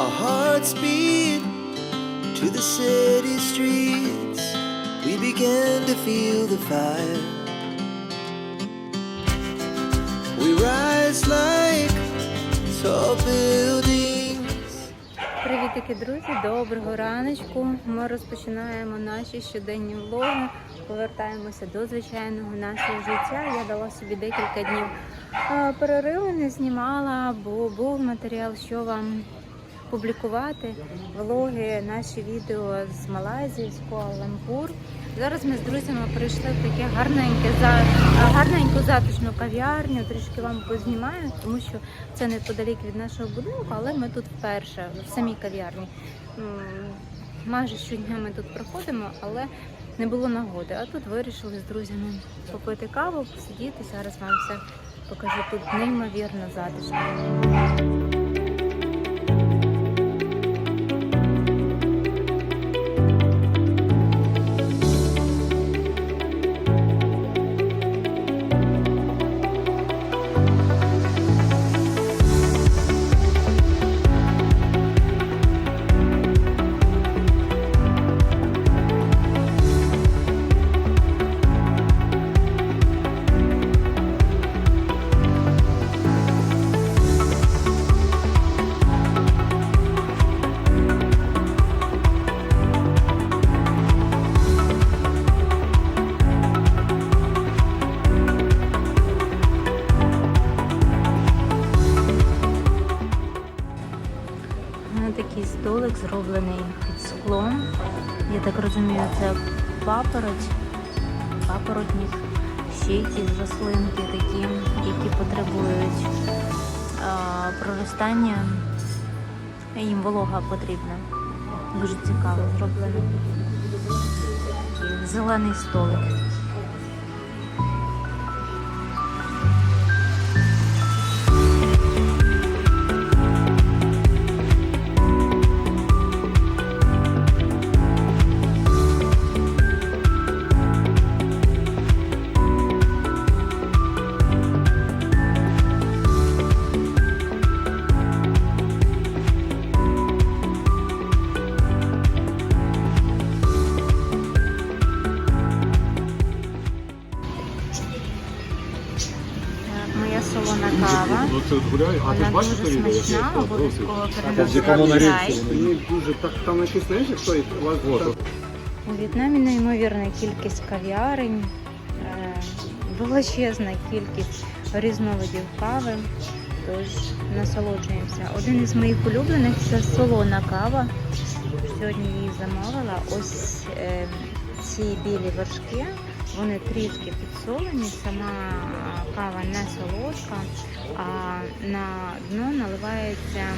Our hearts beat to the city streets. We began to feel the fire. We rise like tall buildings. Привітики, друзі! Доброго раночку. Ми розпочинаємо наші щоденні влоги. Повертаємося до звичайного нашого життя. Я дала собі декілька днів е, перериву, не знімала, бо був матеріал, що вам публікувати. Влоги, наші відео з Малайзії, з Куала-Лумпур. Зараз ми з друзями прийшли в таке гарненьке гарненьку затишну кав'ярню. Трішки вам познімаю, тому що це неподалік від нашого будинку, але ми тут вперше в самій кав'ярні. Майже щодня ми тут проходимо, але не було нагоди. А тут вирішили з друзями попити каву, посидіти. Зараз вам все покажу. Тут неймовірно затишно. Столик зроблений під склом. Я так розумію, це папороть, папоротник, ще якісь рослинки такі, які потребують а, проростання. Їм волога потрібна. Дуже цікаво зроблено. Такий зелений столик. Вона дуже смачна, обов'язково в якому переносила нарізці чай. вони? Мені дуже так там якийсь знаєш, як той у вас У В'єтнамі неймовірна кількість кав'ярень, е, величезна кількість різновидів кави. Тож насолоджуємося. Один із моїх улюблених це солона кава. Сьогодні її замовила. Ось е, ці білі вершки. Вони трішки підсолені, сама кава не солодка, а на дно наливається, е,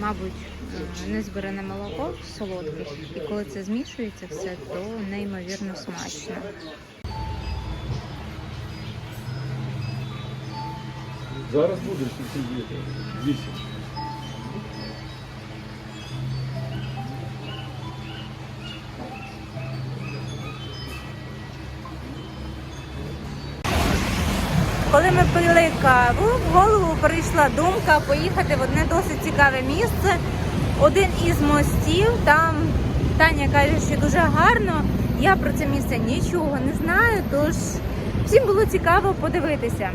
мабуть, е, незбиране молоко солодке, і коли це змішується все, то неймовірно смачно. Зараз буде 8. Коли ми пили каву, в голову прийшла думка поїхати в одне досить цікаве місце. Один із мостів, там Таня каже, що дуже гарно. Я про це місце нічого не знаю, тож всім було цікаво подивитися.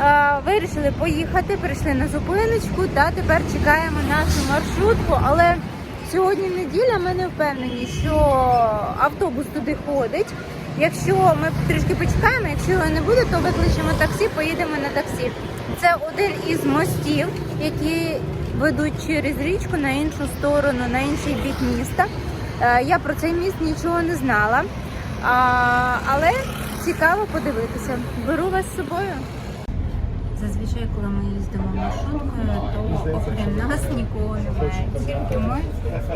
Е, Вирішили поїхати, прийшли на зупиночку та тепер чекаємо нашу маршрутку. Але сьогодні неділя, ми не впевнені, що автобус туди ходить. Якщо ми трішки почекаємо, якщо його не буде, то викличемо таксі, поїдемо на таксі. Це один із мостів, які ведуть через річку на іншу сторону, на інший бік міста. Е, Я про цей міст нічого не знала, але цікаво подивитися. Беру вас з собою. Зазвичай, коли ми їздимо маршруткою, то окрім нас нікого немає. Тільки ми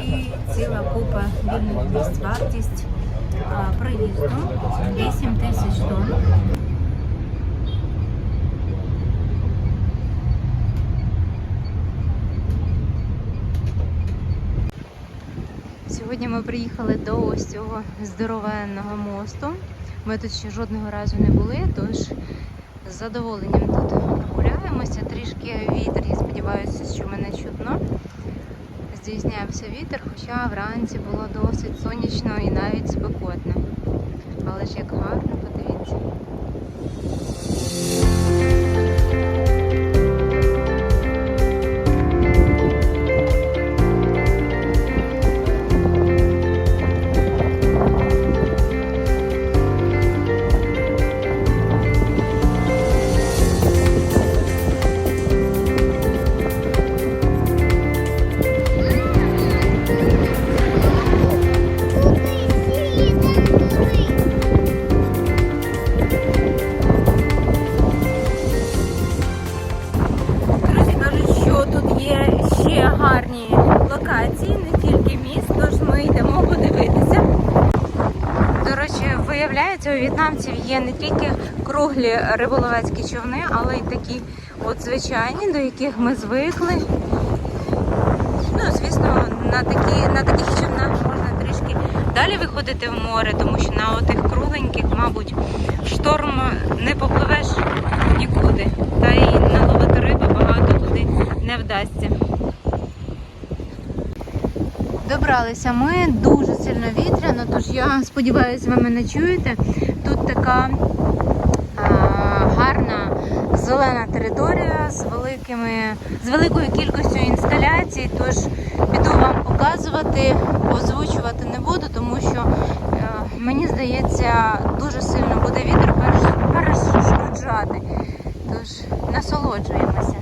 і ціла купа вільних місць. Вартість а, проїзду 8 тисяч тонн. Сьогодні ми приїхали до ось цього здоровенного мосту. Ми тут ще жодного разу не були, тож з задоволенням тут прогуляємося. Трішки вітер, я сподіваюся, що мене чутно. Здійснявся вітер, хоча вранці було досить сонячно і навіть спекотно. Але ж як гарно, подивіться. В'єтнамців є не тільки круглі риболовецькі човни, але й такі от звичайні, до яких ми звикли. Ну, звісно, на, такі, на таких човнах можна трішки далі виходити в море, тому що на отих кругленьких, мабуть, шторм не попливеш нікуди. Та й наловити риби багато туди не вдасться. Добралися ми дуже сильно вітряно, тож я сподіваюся, ви мене чуєте. Тут така а, гарна зелена територія з великими з великою кількістю інсталяцій. Тож піду вам показувати, озвучувати не буду, тому що е, мені здається, дуже сильно буде вітер переш- перешкоджати. Тож насолоджуємося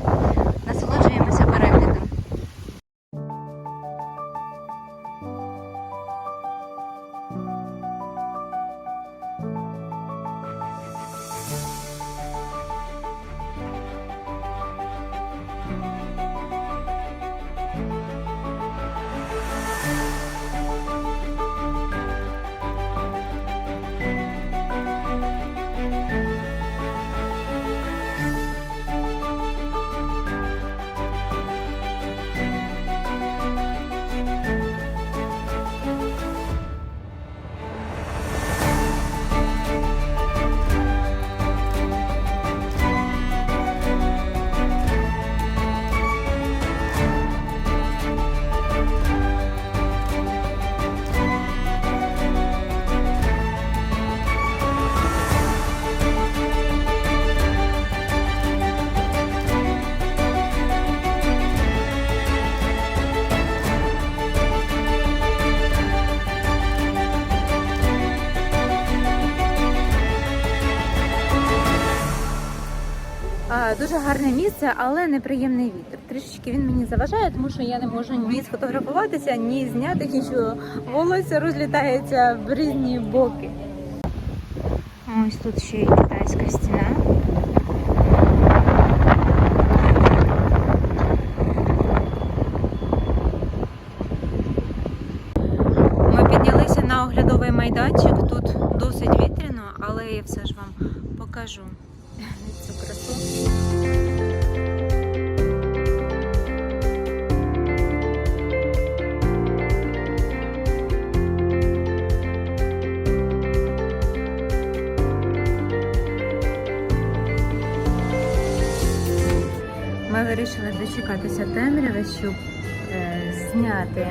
Дуже гарне місце, але неприємний вітер. Трішечки він мені заважає, тому що я не можу ні сфотографуватися, ні зняти нічого. Волосся розлітається в різні боки. Ось тут ще й китайська стіна. Ми піднялися на оглядовий майданчик. Тут досить вітряно, але я все ж вам покажу цю красу. Дочекатися темряви, щоб е, зняти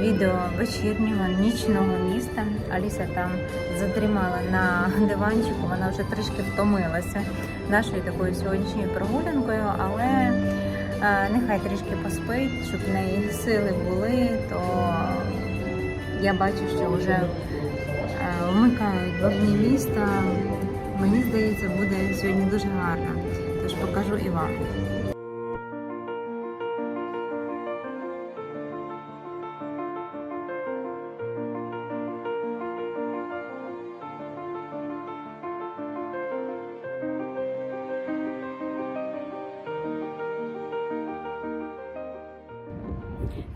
відео вечірнього нічного міста. Аліса там задрімала на диванчику, вона вже трішки втомилася нашою такою сьогоднішньою прогулянкою, але е, нехай трішки поспить, щоб в неї сили були, то я бачу, що вже е, вмикають вогні міста. Мені здається, буде сьогодні дуже гарно. Тож покажу і вам.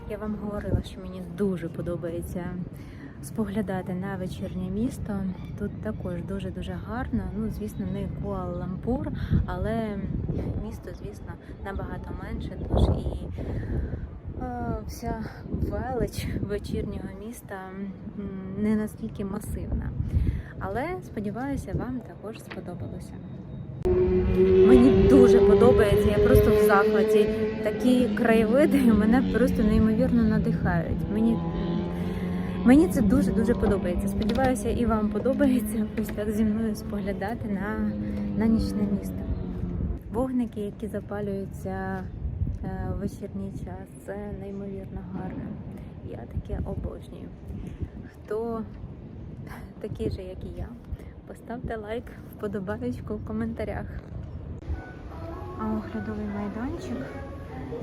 Я вам говорила, що мені дуже подобається споглядати на вечірнє місто. Тут також дуже-дуже гарно. Ну, звісно, не Куала-Лампур, але місто, звісно, набагато менше. Тож і е, вся велич вечірнього міста не настільки масивна. Але сподіваюся, вам також сподобалося. Мені дуже подобається. Я просто в захваті. Такі краєвиди мене просто неймовірно надихають. Мені, мені це дуже дуже подобається. Сподіваюся, і вам подобається ось так зі мною споглядати на, на нічне місто. Вогники, які запалюються е, в вечірній час, це неймовірно гарно. Я таке обожнюю. Хто такий же, як і я, поставте лайк, вподобаючку в коментарях. А оглядовий майданчик,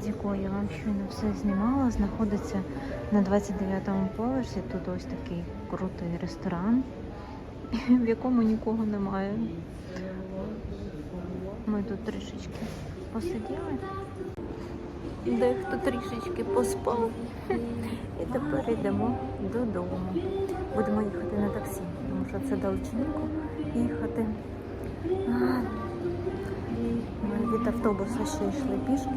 з якого я вам щойно все знімала, знаходиться на 29-му поверсі. Тут ось такий крутий ресторан, в якому нікого немає. Ми тут трішечки посиділи, дехто трішечки поспав. І тепер йдемо додому. Будемо їхати на таксі, що це далеченько їхати. Ми від автобуса ще йшли пішки.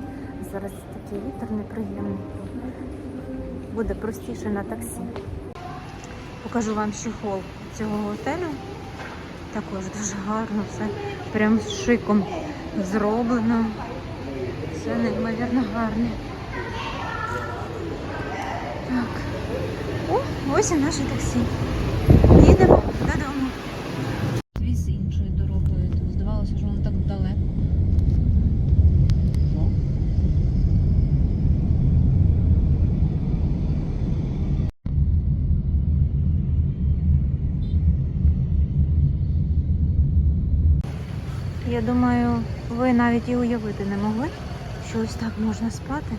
Зараз такий вітер неприємний. Буде простіше на таксі. Покажу вам ще хол цього готелю. Також дуже гарно, все прям з шиком зроблено. Все неймовірно гарне. Так. О, ось і наше таксі. Їдемо додому. Віз іншою дорогою. Тут здавалося, що воно так далеко. Я думаю, ви навіть і уявити не могли, що ось так можна спати.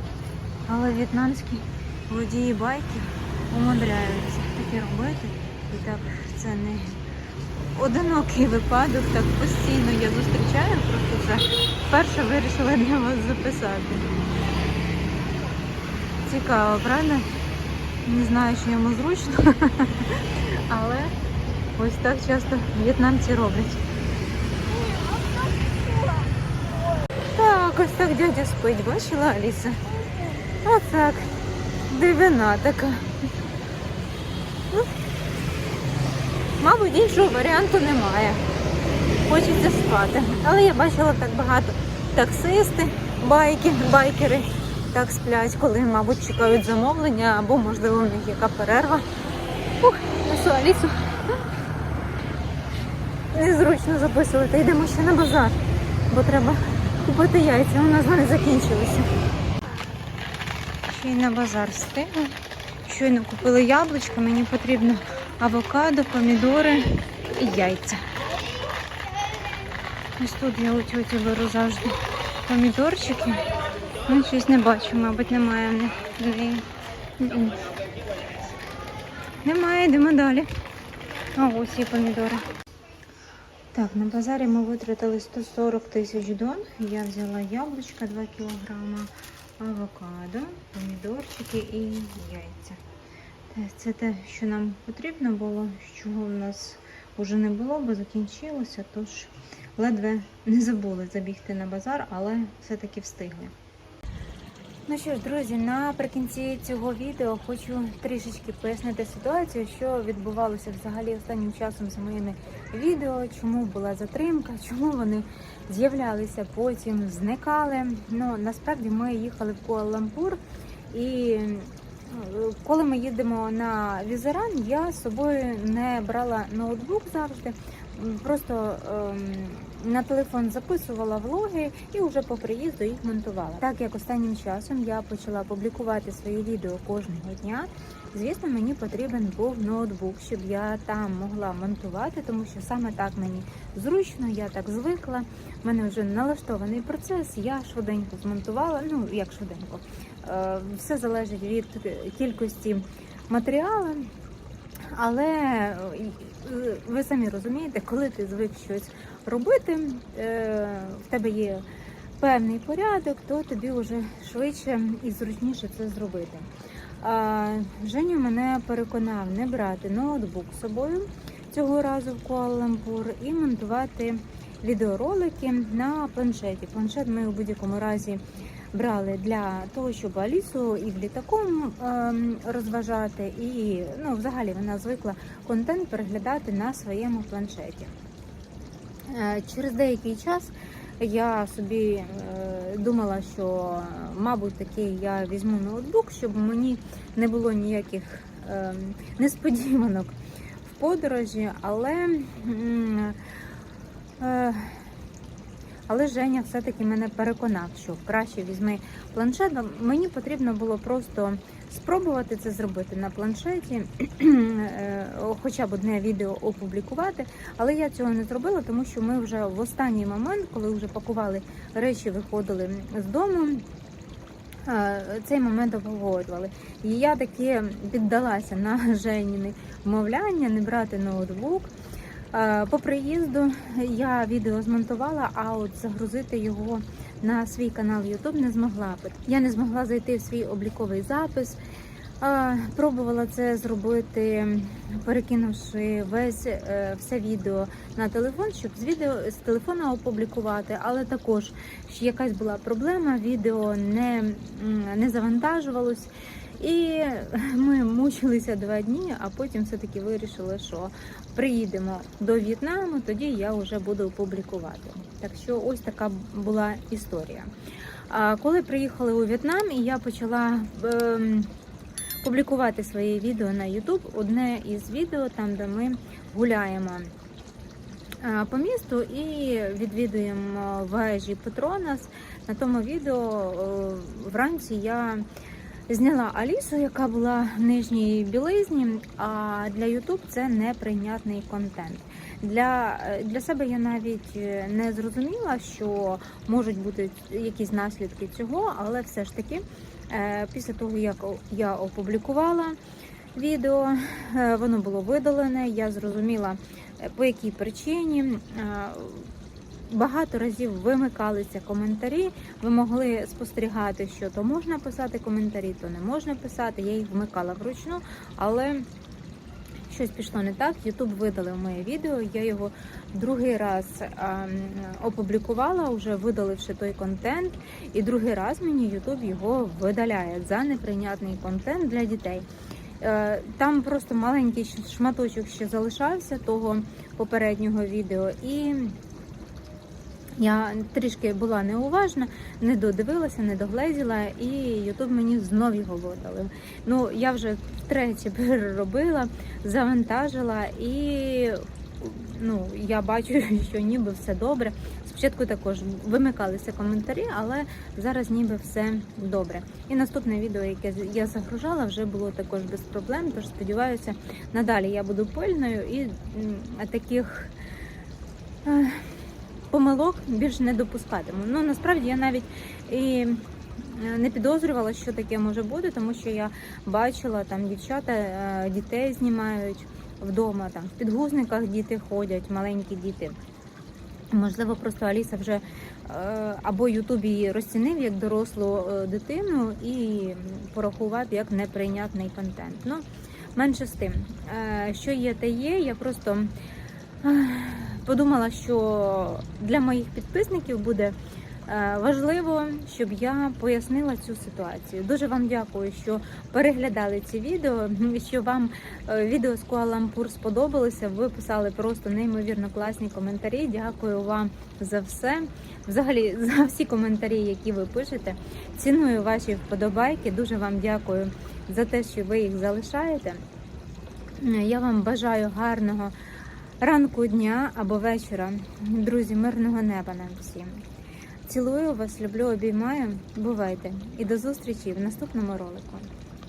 Але в'єтнамські водії байків умудряються таке робити. І так це не одинокий випадок, так постійно я зустрічаю, просто це вперше вирішила для вас записати. Цікаво, правда? Не знаю, що йому зручно, але ось так часто в'єтнамці роблять. Так, ось так дядя спить, бачила Аліса? Отак. Дивина така. Ну, мабуть, іншого варіанту немає. Хочеться спати. Але я бачила так багато таксисти, байки, байкери так сплять, коли, мабуть, чекають замовлення або, можливо, в них яка перерва. Ух, несу Алісу. Незручно записувати. Йдемо ще на базар, бо треба купити яйця. У нас вони закінчилися. Ще й на базар встигли. Щойно купили яблучко, мені потрібно авокадо, помідори і яйця. Ось тут я у тьоті беру завжди помідорчики. Ну, щось не бачу, мабуть, немає в них. в Немає, йдемо далі. А ось є помідори. Так, на базарі ми витратили 140 тисяч дон. Я взяла яблучка 2 кілограма, авокадо, помідорчики і яйця. Це те, що нам потрібно було, чого в нас вже не було, бо закінчилося, тож ледве не забули забігти на базар, але все-таки встигли. Ну що ж, друзі, наприкінці цього відео хочу трішечки пояснити ситуацію, що відбувалося взагалі останнім часом з моїми відео, чому була затримка, чому вони з'являлися, потім зникали. Ну насправді ми їхали в Куала-Лампур і ну, коли ми їдемо на візеран, я з собою не брала ноутбук завжди. Просто ем, на телефон записувала влоги і вже по приїзду їх монтувала. Так як останнім часом я почала публікувати свої відео кожного дня. Звісно, мені потрібен був ноутбук, щоб я там могла монтувати, тому що саме так мені зручно, я так звикла. У мене вже налаштований процес. Я швиденько змонтувала. Ну як швиденько, Е, все залежить від кількості матеріалу. Але е, ви самі розумієте, коли ти звик щось робити, е, в тебе є певний порядок, то тобі вже швидше і зручніше це зробити. Женя мене переконав не брати ноутбук з собою цього разу в Куала-Лампур і монтувати відеоролики на планшеті. Планшет ми у будь-якому разі брали для того, щоб Алісу і в літаку ем, розважати, і ну, взагалі вона звикла контент переглядати на своєму планшеті. Е, Через деякий час Я собі е, думала, що, мабуть, такий я візьму ноутбук, щоб мені не було ніяких е, несподіванок в подорожі, але, е, але Женя все-таки мене переконав, що краще візьми планшет. Мені потрібно було просто спробувати це зробити на планшеті, е, хоча б одне відео опублікувати. Але я цього не зробила, тому що ми вже в останній момент, коли вже пакували речі, виходили з дому. е, Цей момент обговорювали. І я таки піддалася на Женіни вмовляння не брати ноутбук. Е, По приїзду я відео змонтувала, а от загрузити його на свій канал YouTube не змогла. Я не змогла зайти в свій обліковий запис. Е, Пробувала це зробити, перекинувши весь е, все відео на телефон, щоб з відео з телефона опублікувати, але також якась була проблема, відео не, не завантажувалось. І ми мучилися два дні, а потім все-таки вирішили, що приїдемо до В'єтнаму, тоді я вже буду публікувати. Так що ось така була історія. Коли приїхали у В'єтнам, і я почала ем, публікувати свої відео на YouTube, одне із відео, там де ми гуляємо е, по місту і відвідуємо вежі Петронас. На тому відео е, вранці я зняла Алісу, яка була в нижній білизні. А для YouTube це неприйнятний контент. Для, е, для себе я навіть е, не зрозуміла, що можуть бути якісь наслідки цього, але все ж таки, е, після того як я опублікувала відео, воно було видалене. Я зрозуміла по якій причині. Багато разів вимикалися коментарі. Ви могли спостерігати, що то можна писати коментарі, то не можна писати. Я їх вмикала вручну, але щось пішло не так. Ютуб видалив моє відео. Я його другий раз ем, опублікувала, вже видаливши той контент. І другий раз мені Ютуб його видаляє за неприйнятний контент для дітей. Е, Там просто маленький шматочок ще залишався того попереднього відео, і я трішки була неуважна, не додивилася, не догледіла, і Ютуб мені знов його видалив. Ну я вже втретє переробила, завантажила і ну, я бачу, що ніби все добре. Спочатку також вимикалися коментарі, але зараз ніби все добре. І наступне відео, яке я загружала, вже було також без проблем. Тож сподіваюся, надалі я буду пильною і таких. Помилок більше не допускатиму. Ну насправді я навіть і е, не підозрювала, що таке може бути, тому що я бачила там дівчата е, дітей знімають вдома, там в підгузниках діти ходять, маленькі діти. Можливо, просто Аліса вже е, або Ютуб її розцінив як дорослу дитину і порахував як неприйнятний контент. Ну, менше з тим, що є, те є. Я просто подумала, що для моїх підписників буде е, важливо, щоб я пояснила цю ситуацію. Дуже вам дякую, що переглядали ці відео, що вам е, відео з Куалампур сподобалося. Ви писали просто неймовірно класні коментарі. Дякую вам за все. Взагалі, за всі коментарі, які ви пишете. Ціную ваші вподобайки. Дуже вам дякую за те, що ви їх залишаєте. Я вам бажаю гарного ранку дня або вечора. Друзі, мирного неба нам всім. Цілую вас, люблю, обіймаю. Бувайте і до зустрічі в наступному ролику.